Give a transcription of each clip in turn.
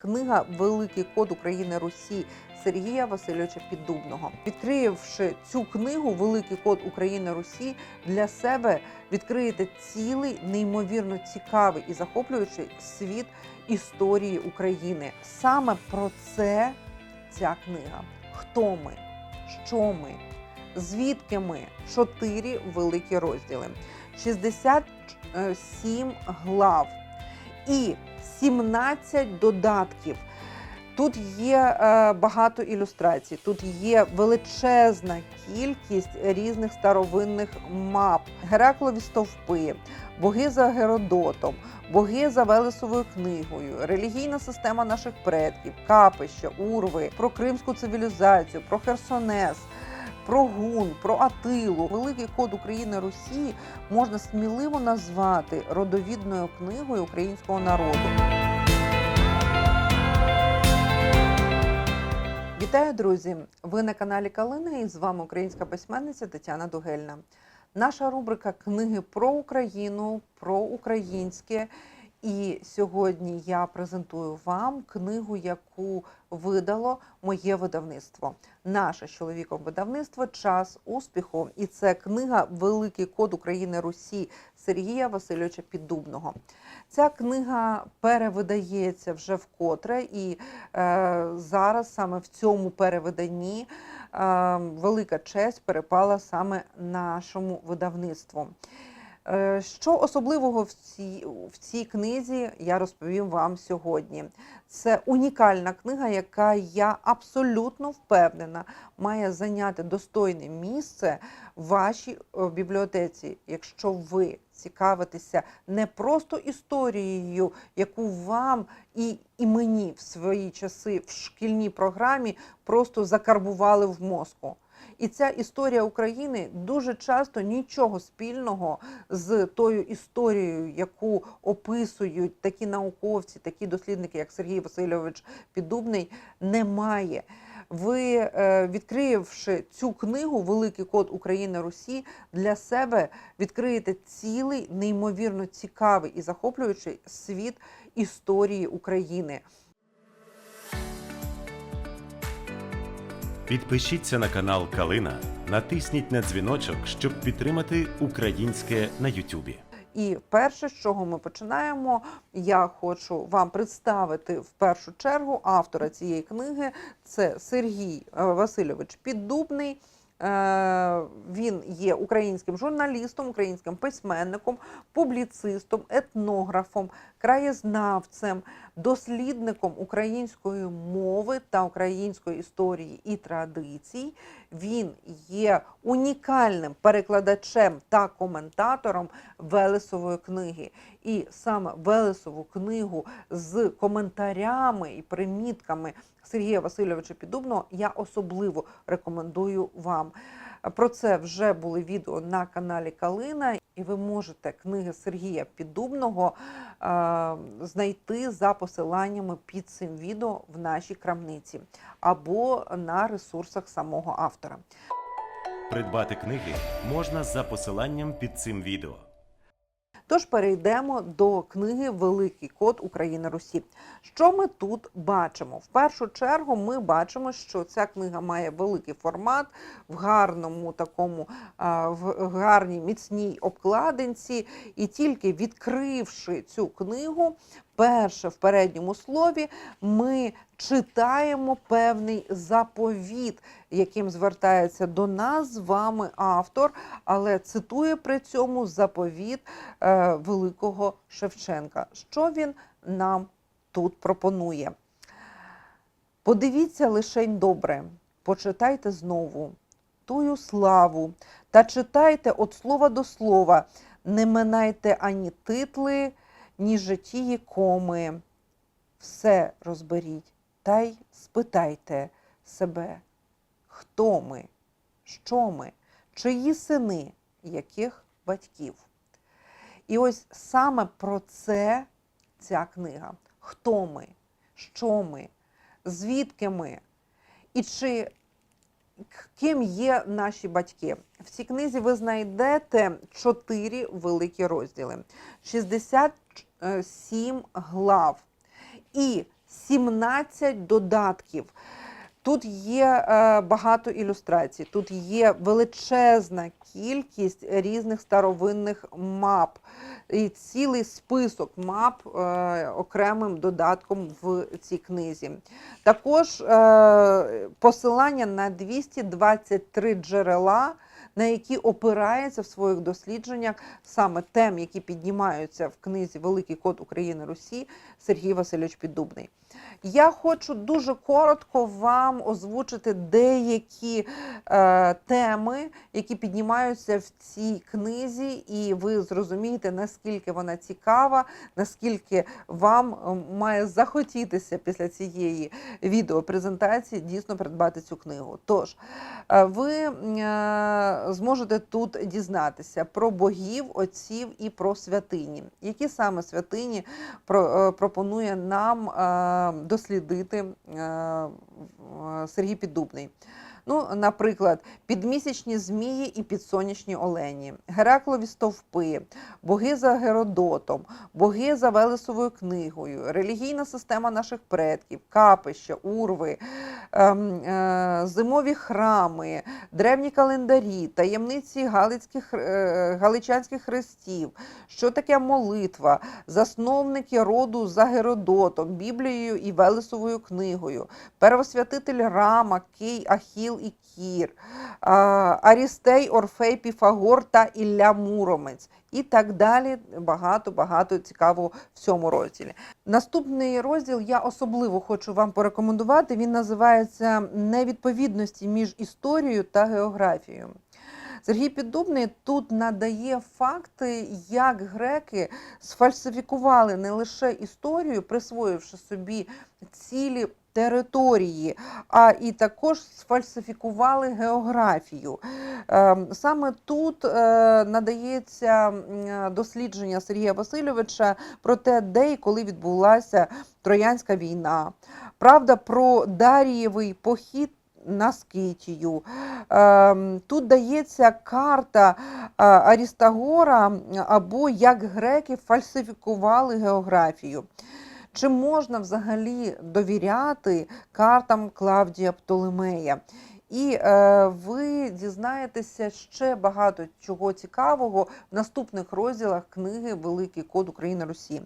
Книга Великий код України Русі Сергія Васильовича Піддубного. Відкривши цю книгу Великий код України Русі для себе відкриєте цілий неймовірно цікавий і захоплюючий світ історії України. Саме про це ця книга. Хто ми? Що ми? Звідки ми? Чотири великі розділи, 67 глав і 17 додатків. Тут є е, багато ілюстрацій, тут є величезна кількість різних старовинних мап, Гераклові стовпи, боги за Геродотом, боги за Велесовою книгою, релігійна система наших предків, капища, урви, про кримську цивілізацію, про Херсонес. Про гун, про Атилу, великий код України Росії можна сміливо назвати родовідною книгою українського народу. Вітаю, друзі! Ви на каналі Калина і з вами українська письменниця Тетяна Дугельна. Наша рубрика Книги про Україну, про українське. І сьогодні я презентую вам книгу, яку видало моє видавництво. Наше з чоловіком видавництво Час успіху. І це книга Великий код України Русі Сергія Васильовича Піддубного. Ця книга перевидається вже вкотре, і е, зараз саме в цьому перевиданні е, велика честь перепала саме нашому видавництву. Е, Що особливого в цій, в цій книзі я розповім вам сьогодні. Це унікальна книга, яка я абсолютно впевнена має зайняти достойне місце в вашій е, бібліотеці, якщо ви цікавитеся не просто історією, яку вам і, і мені в свої часи в шкільній програмі просто закарбували в мозку. І ця історія України дуже часто нічого спільного з тою історією, яку описують такі науковці, такі дослідники, як Сергій Васильович Піддубний, немає. Ви, е, відкривши цю книгу Великий код України Русі для себе відкриєте цілий неймовірно цікавий і захоплюючий світ історії України. Підпишіться на канал Калина, натисніть на дзвіночок, щоб підтримати українське на Ютубі. І перше, з чого ми починаємо, я хочу вам представити в першу чергу автора цієї книги. Це Сергій е, Васильович Піддубний. Е, Він є українським журналістом, українським письменником, публіцистом, етнографом, краєзнавцем, дослідником української мови та української історії і традицій. Він є унікальним перекладачем та коментатором Велесової книги. І саме Велесову книгу з коментарями і примітками Сергія Васильовича Піддубного я особливо рекомендую вам. Про це вже були відео на каналі Калина, і ви можете книги Сергія Піддубного е, знайти за посиланнями під цим відео в нашій крамниці або на ресурсах самого автора. Придбати книги можна за посиланням під цим відео. Тож перейдемо до книги Великий код України Русі. Що ми тут бачимо? В першу чергу ми бачимо, що ця книга має великий формат в гарному такому, в гарній міцній обкладинці, і тільки відкривши цю книгу, перше в передньому слові ми читаємо певний заповіт, яким звертається до нас з вами автор, але цитує при цьому заповіт е, великого Шевченка. Що він нам тут пропонує? Подивіться лишень добре, почитайте знову тую славу та читайте від слова до слова, не минайте ані титли, ні житії коми. Все розберіть та й спитайте себе, хто ми, що ми, чиї сини, яких батьків. І ось саме про це ця книга. Хто ми, що ми, звідки ми, і чи ким є наші батьки. В цій книзі ви знайдете чотири великі розділи, 67 глав і 17 додатків. Тут є е, багато ілюстрацій, тут є величезна кількість різних старовинних мап і цілий список мап е, окремим додатком в цій книзі. Також е, посилання на 223 джерела, на які опирається в своїх дослідженнях саме тем, які піднімаються в книзі Великий код України Русі Сергій Васильович Піддубний. Я хочу дуже коротко вам озвучити деякі е, теми, які піднімаються в цій книзі, і ви зрозумієте, наскільки вона цікава, наскільки вам має захотітися після цієї відеопрезентації дійсно придбати цю книгу. Тож е, ви е, зможете тут дізнатися про богів, отців і про святині. Які саме святині е, пропонує нам е, дослідити е, е, Сергій Піддубний. Ну, наприклад, підмісячні змії і підсонячні олені, Гераклові стовпи, боги за Геродотом, боги за Велесовою книгою, релігійна система наших предків, капища, урви, ем, е, зимові храми, древні календарі, таємниці галицьких, е, галичанських хрестів, що таке молитва, засновники роду за Геродотом, Біблією і Велесовою книгою, первосвятитель Рама, Кий, Ахіл і Кір, Арістей, Орфей, Піфагор та Ілля Муромець. І так далі. Багато багато цікавого в цьому розділі. Наступний розділ я особливо хочу вам порекомендувати. Він називається Невідповідності між історією та географією. Сергій Піддубний тут надає факти, як греки сфальсифікували не лише історію, присвоївши собі цілі території, а і також сфальсифікували географію. Ем, Саме тут е, надається дослідження Сергія Васильовича про те, де і коли відбулася Троянська війна. Правда про Дарієвий похід на Скитію. Ем, Тут дається карта е, Арістагора або як греки фальсифікували географію. Чи можна взагалі довіряти картам Клавдія Птолемея? І е, ви дізнаєтеся ще багато чого цікавого в наступних розділах книги Великий код України Русі.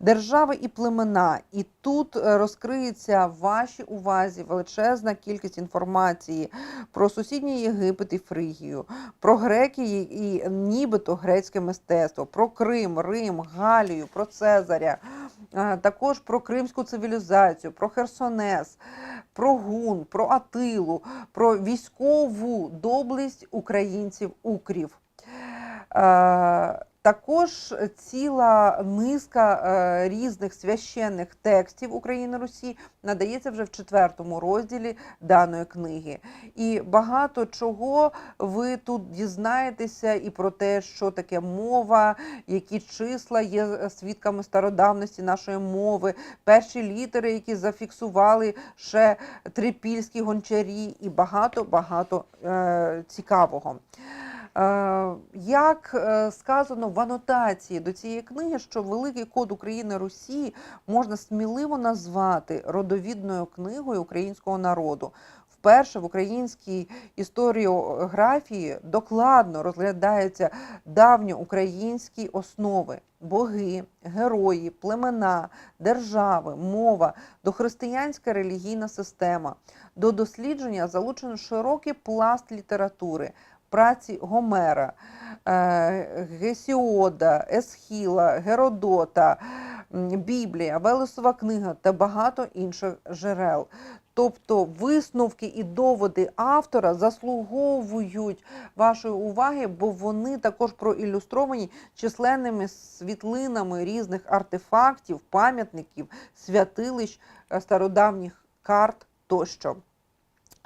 Держави і племена. І тут е, розкриється вашій увазі величезна кількість інформації про сусідній Єгипет і Фригію, про греки і, і нібито грецьке мистецтво, про Крим, Рим, Галію, про Цезаря. Також про кримську цивілізацію, про Херсонес, про Гун, про Атилу, про військову доблесть українців укрів. Е, Також ціла низка е, різних священних текстів України Русі надається вже в четвертому розділі даної книги. І багато чого ви тут дізнаєтеся і про те, що таке мова, які числа є свідками стародавності нашої мови, перші літери, які зафіксували ще трипільські гончарі, і багато багато е, цікавого. Е, Як е, сказано в анотації до цієї книги, що Великий код України Русі можна сміливо назвати родовідною книгою українського народу. Вперше в українській історіографії докладно розглядаються давньоукраїнські основи, боги, герої, племена, держави, мова, дохристиянська релігійна система. До дослідження залучено широкий пласт літератури, праці Гомера, е, Гесіода, Есхіла, Геродота, Біблія, Велесова книга та багато інших джерел. Тобто висновки і доводи автора заслуговують вашої уваги, бо вони також проілюстровані численними світлинами різних артефактів, пам'ятників, святилищ, е, стародавніх карт тощо.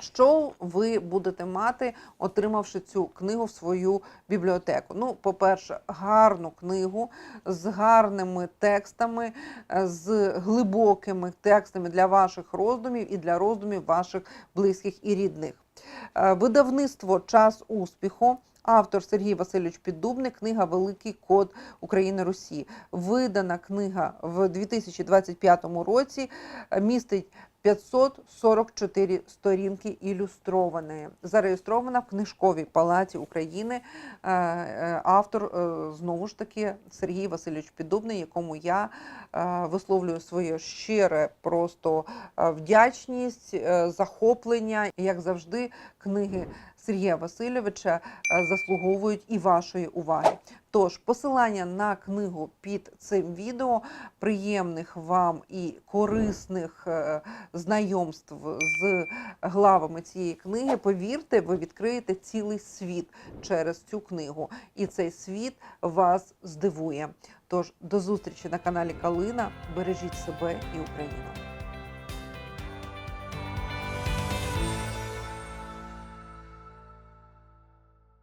Що ви будете мати, отримавши цю книгу в свою бібліотеку? Ну, по-перше, гарну книгу з гарними текстами, е, з глибокими текстами для ваших роздумів і для роздумів ваших близьких і рідних. Е, Видавництво Час успіху. Автор Сергій Васильович Піддубний, книга Великий код України Русі. Видана книга в 2025 році, е, містить 544 сторінки ілюстрованої. Зареєстрована в книжковій палаті України. Е, е, Автор е, знову ж таки Сергій Васильович Підубний, якому я висловлюю своє щире просто вдячність, захоплення. Як завжди, книги Сергія Васильовича е, заслуговують і вашої уваги. Тож посилання на книгу під цим відео, приємних вам і корисних е, знайомств з главами цієї книги. Повірте, ви відкриєте цілий світ через цю книгу, і цей світ вас здивує. Тож до зустрічі на каналі Калина. Бережіть себе і Україну.